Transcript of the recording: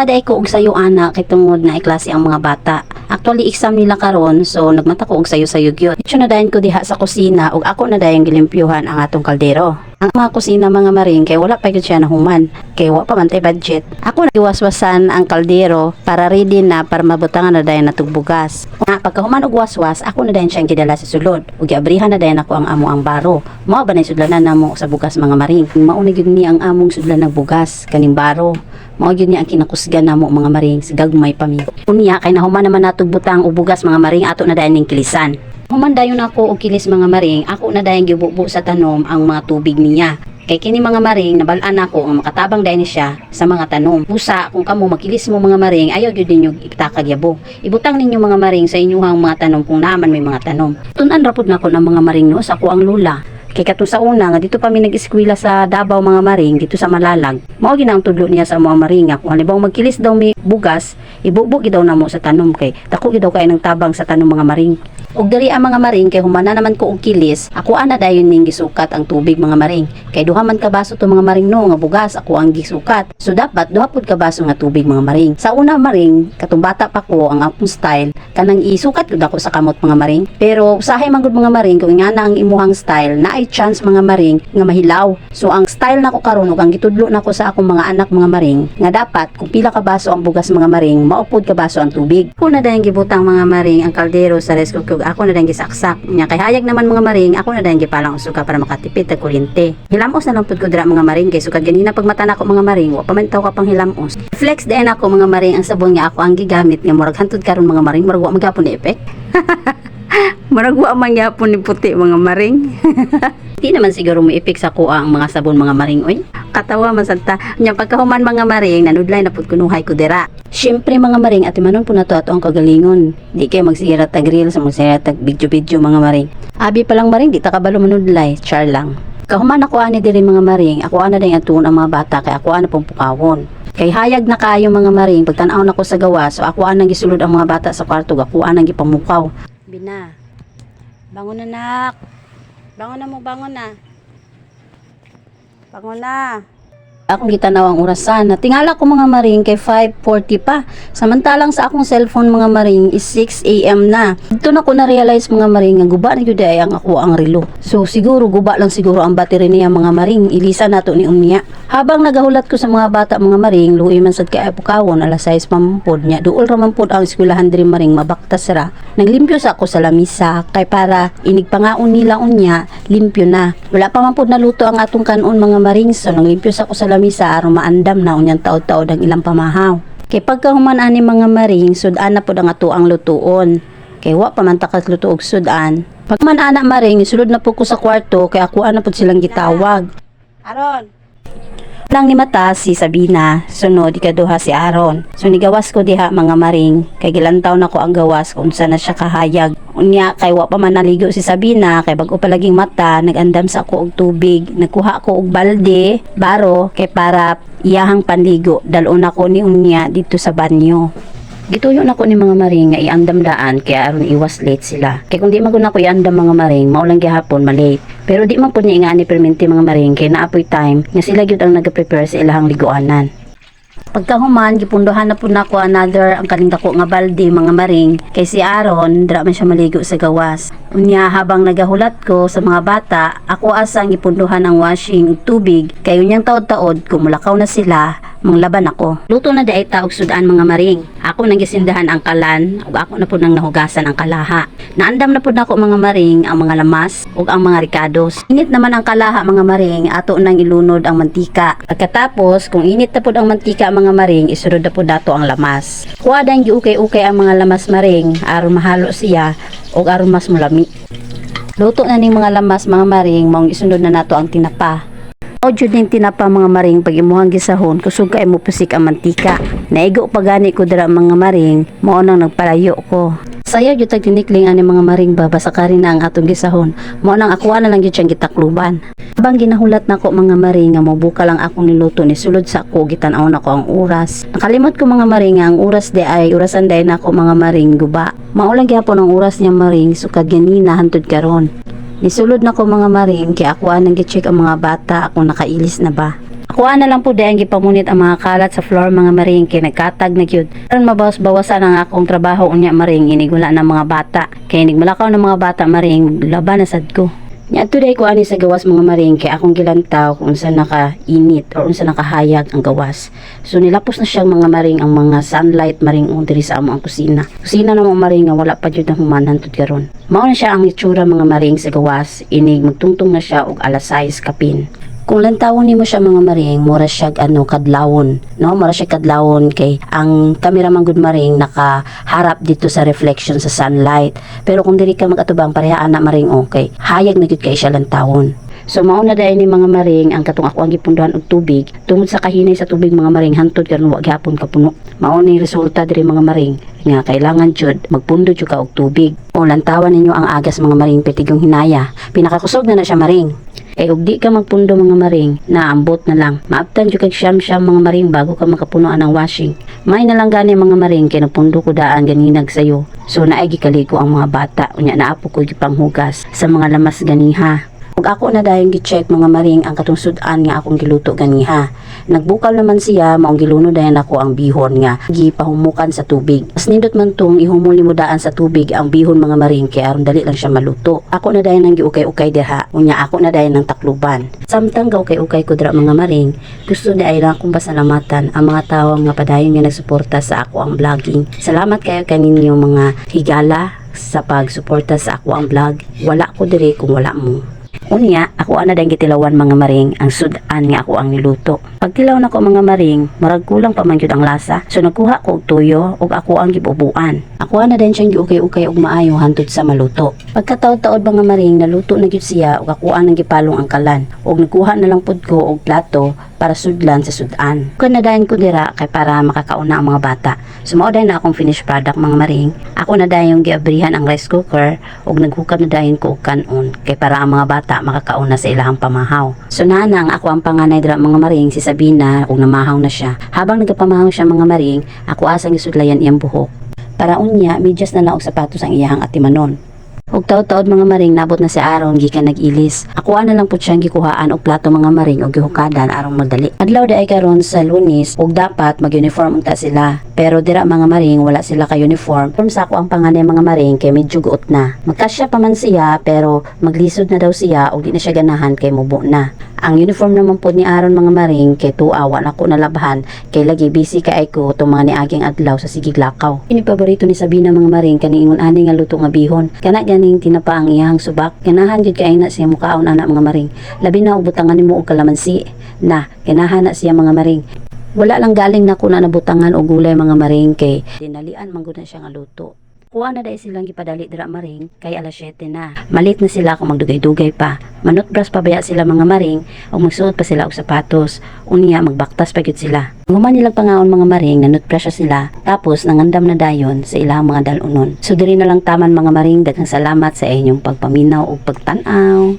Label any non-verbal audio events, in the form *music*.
Taday ko og sayo ana kay tungod na iklase ang mga bata. Actually exam nila karon so nagmata ko og sayo-sayo gyud. Ito na dayon ko diha sa kusina ug ako na dayon gilimpyuhan ang atong kaldero. Ang mga kusina mga maring kay wala pa gyud siya nahuman kay wa pa man tay budget. Ako nagiwaswasan ang kaldero para ready na para mabutangan na dayon natug bugas. Nga pagkahuman og waswas ako na dayon siyang gidala sa sulod ug giabrihan na dayon ako ang amo ang baro. Mao ba na sudlanan namo sa bugas mga maring. Mao na gyud ni ang among sudlan ng bugas kaning baro. Mao gyud ni ang kinakusgan namo mga maring sa gagmay pa mi. Unya kay nahuman naman natug butang og bugas mga maring ato na dayon ning kilisan. Human dayon ako og kilis mga maring, ako na dayon gibubo sa tanom ang mga tubig niya. Kay kini mga maring nabalaan ako ang makatabang dayon siya sa mga tanom. Busa kung kamo makilis mo mga maring, ayaw gyud ninyo itakag yabo. Ibutang ninyo mga maring sa inyong mga tanom kung naman may mga tanom. Tunan rapod nako ng mga maring no sa ako ang lula. Kay kato sa una nga dito pa mi nag-eskwela sa Davao mga maring dito sa Malalag. Mao gina ang tudlo niya sa mga maringa kung halimbawa magkilis daw mi bugas, ibubog daw namo sa tanom kay dako daw kay ng tabang sa tanom mga maring. Og diri ang mga maring kay humana naman ko og kilis, ako ana dayon ning gisukat ang tubig mga maring. Kay duha man ka baso to mga maring no nga bugas ako ang gisukat. So dapat duha pud ka baso nga tubig mga maring. Sa una maring, katong bata pa ko ang akong style kanang isukat gud ako sa kamot mga maring. Pero usahay man gud mga maring kung ingana ang imuhang style na ay chance mga maring nga mahilaw. So ang style nako karon ug ang gitudlo nako sa akong mga anak mga maring nga dapat kung pila ka baso ang bugas mga maring, maupod ka baso ang tubig. Kuna dayon gibutang mga maring ang kaldero sa rice cooker ako na dayon gisaksak. Nya kay hayag naman mga maring, ako na dayon gipalang usuka para makatipid ta kuryente. Hilamos na lang pud ko dira mga maring kay sukad ganina pag mata nako mga maring, wa pa man taw ka pang hilamos. Flex dayon ako mga maring ang sabon nga ako ang gigamit nga murag hantud karon mga maring, murag wa magapon effect. *laughs* *laughs* Marag wa man gyapon ni puti mga maring. *laughs* Di naman siguro mo ipik sa kuha ang mga sabon mga maring oy. Katawa masanta. Nya pagkahuman mga maring nanudlay na pud kunuhay ko dira. Siyempre mga maring at manon po na to ato ang kagalingon. Di kayo magsira tag reels, magsira tag video-video mga maring. Abi pa lang maring, di ta kabalo manudlay, char lang. Kahuman ako ani diri mga maring, ako ana din atuon ang mga bata kay ako ana pong pukawon. Kay hayag na kayo mga maring, pagtanaw na ko sa gawa, so ako anang gisulod ang mga bata sa kwarto, ako anang gipamukaw. Bina, bangon na nak. Bangon na mo, bangon na. Bangon na. Akong gitanaw ang orasan. Tingala ko mga maring kay 5.40 pa. Samantalang sa akong cellphone mga maring is 6 a.m. na. Dito na ko na-realize mga maring nga guba na yun ang ako ang relo. So siguro guba lang siguro ang battery niya mga maring. Ilisa nato ni Unya. Habang nagahulat ko sa mga bata mga maring, luwi man sad kay apukawon alas 6 mampod niya. Duol raman pod ang eskwelahan diri maring mabaktas ra. Naglimpyo sa ako sa lamisa kay para inigpangaon nila unya, limpyo na. Wala pa man pod naluto ang atong kanon mga maring. So naglimpyo sa ako sa lamisa aron maandam na unyang taod-taod ang ilang pamahaw. Kay pagka human ani mga maring, sudan na pod ang ato ang lutuon. Kay wa pa man takas luto og sudan. Pag man ana maring, sulod na po ko sa kwarto kay ako ana pod silang gitawag. Aron, lang ni mata si Sabina, sunod ikaduha si Aaron. So nigawas ko diha mga maring, kay gilantaw na ko ang gawas kung saan na siya kahayag. Unya kay wa pa man naligo si Sabina, kay bago pa laging mata, nagandam sa ako og tubig, nagkuha ko og balde, baro, kay para iyahang panligo. Dalon ako ni Unya dito sa banyo. Gituyo na ko ni mga maring nga iandam daan kaya aron iwas late sila. Kay kung di maguna ko iandam mga maring, maulang gihapon malate. Pero di man pud niya nga ni perminti mga maring kay naapoy time nga sila gyud ang nagaprepare sa ilahang liguanan. Pagkahuman, gipundohan na po na ko another ang kaning dako nga balde mga maring kay si Aaron dira man siya maligo sa gawas. Unya habang nagahulat ko sa mga bata, ako asa ang gipundohan ang washing tubig kay unyang taod-taod kumulakaw na sila manglaban ako. Luto na di ay taog sudan mga maring. Ako nang gisindahan ang kalan ug ako na po nang nahugasan ang kalaha. Naandam na po na ako mga maring ang mga lamas ug ang mga ricados. Init naman ang kalaha mga maring ato nang ilunod ang mantika. Pagkatapos kung init na po ang mantika mga maring isunod na po dato ang lamas. Kuha dang giukay-ukay ang mga lamas maring aron mahalo siya ug aron mas mulami. Luto na ning mga lamas mga maring maong isunod na nato ang tinapa. O jud ning tinapa mga maring pag imuhang gisahon kusog kay mo pusik ang mantika. Naigo pa gani ko dira mga maring mao nang nagpalayo ko. Saya jud tag tinikling ani mga maring baba sa karin na ang atong gisahon. Mao nang ako na lang jud siyang gitakluban. Habang ginahulat nako mga maring nga mobuka lang akong niluto ni sulod sa ako gitan-aw nako ang oras. Nakalimot ko mga maring nga ang oras di ay orasan day nako mga maring guba. Maulang gyapon ang oras niya maring sukad ganina hantud karon. Nisulod na ko mga maring kay ako nang gi-check ang mga bata kung nakailis na ba. Kuha na lang po dahil gipamunit ang mga kalat sa floor mga maring kay nagkatag na gyud. Karon mabawas-bawasan ang akong trabaho unya maring inig wala na mga bata. Kay inig malakaw ng mga bata maring laban na sad ko. Nya today ko ani sa gawas mga maring kay akong gilantaw kung unsa naka-init or unsa nakahayag ang gawas. So nilapos na siyang mga maring ang mga sunlight maring on diri sa among kusina. Kusina na mga maring nga wala pa jud na humanan tud karon. Mao na siya ang itsura mga maring sa gawas. Inig magtungtong na siya og alas 6 kapin. Kung lantawon nimo siya mga maring, mura siya ano kadlawon, no? Mura siya kadlawon kay ang cameraman gud maring nakaharap dito sa reflection sa sunlight. Pero kung diri ka magatubang pareha ana maring okay. Hayag na gud kay siya lantawon. So mao na dahil ni mga maring ang katong ako ang gipunduhan og tubig tungod sa kahinay sa tubig mga maring hantod karon wa gyapon kapuno. Mao ni resulta diri mga maring nga kailangan jud magpundo jud ka og tubig. O lantawan ninyo ang agas mga maring pitigong hinaya. Pinakakusog na na siya maring. Kay ug di ka magpundo mga maring, naambot na lang. Maabtan jud kag siyam-siyam mga maring bago ka makapunoan ng washing. May na lang gani mga maring kay napundo ko daan ganinag sayo. So naay gikaliko ang mga bata unya naapo ko gipanghugas sa mga lamas ganiha. Ug ako na dayon gi-check mga maring ang katong sudan nga akong giluto ganiha. Nagbukal naman siya maong giluno dayon ako ang bihon nga gipahumukan sa tubig. As nindot man tong ihumol nimo daan sa tubig ang bihon mga maring kay aron dali lang siya maluto. Ako na dayon ang giukay-ukay diha. Unya ako na dayon ng takluban. Samtang gaukay-ukay ko dira mga maring, gusto di ay lang kong pasalamatan ang mga tao nga padayon nga nagsuporta sa ako ang vlogging. Salamat kayo kaninyo mga higala sa pagsuporta sa ako ang vlog. Wala ko diri kung wala mo. Unya, ako ana dahil gitilawan mga maring ang sudan nga ako ang niluto. Pagtilaw na ko mga maring, marag kulang pa man ang lasa. So nagkuha ko og tuyo ug ako ang gibubuan. Ako ana din siyang giukay-ukay og maayo hantod sa maluto. Pagkataod-taod mga maring, naluto na gyud siya ug ako ang gipalong ang kalan. Ug nagkuha na lang pud ko og plato para sudlan sa sudan. Kung nadayon ko dira kay para makakauna ang mga bata. Sumao na akong finished product mga maring. Ako na dayon giabrihan ang rice cooker ug naghukab na dayon ko og kanon kay para ang mga bata makakauna sa ilahang pamahaw. So nanang ako ang panganay dira mga maring si Sabina ug namahaw na siya. Habang nagapamahaw siya mga maring, ako asang isudlayan iyang buhok. Para unya, medyas na lang og sapatos ang iyahang atimanon. Ug taod-taod mga maring nabot na si Aron gikan nag-ilis. Ako ana lang pud siyang gikuhaan og plato mga maring og gihukadan aron madali. Adlaw day karon sa Lunes ug dapat mag-uniform unta sila. Pero dira mga maring wala sila ka uniform. From sa ako ang panganay mga maring kay medyo guot na. Magkasya pa man siya pero maglisod na daw siya ug di na siya ganahan kay mubo na. Ang uniform naman po ni Aron mga maring kay tuawa na ko nalabhan kay lagi busy kay ko itong mga niaging adlaw sa sigig lakaw. Ini paborito ni Sabina mga maring kaniingon ani nga luto nga bihon. Kana ganing tinapa ang iyahang subak. Ganahan jud kay na siya mukaon ana mga maring. Labi na og butangan nimo og kalamansi. Na ganahan na siya mga maring. Wala lang galing na kuna nabutangan og gulay mga maring kay dinalian man siya nga luto. Kuha na dahil silang gipadali dira maring kay alas 7 na. Malit na sila kung magdugay-dugay pa. Manot bras pabaya sila mga maring o magsuot pa sila og sapatos. Unya magbaktas pa gyud sila. Human nilang pangaon mga maring nanot siya sila tapos nangandam na dayon sa ilang mga dalunon. So diri na lang taman mga maring daghang salamat sa inyong pagpaminaw ug pagtan-aw.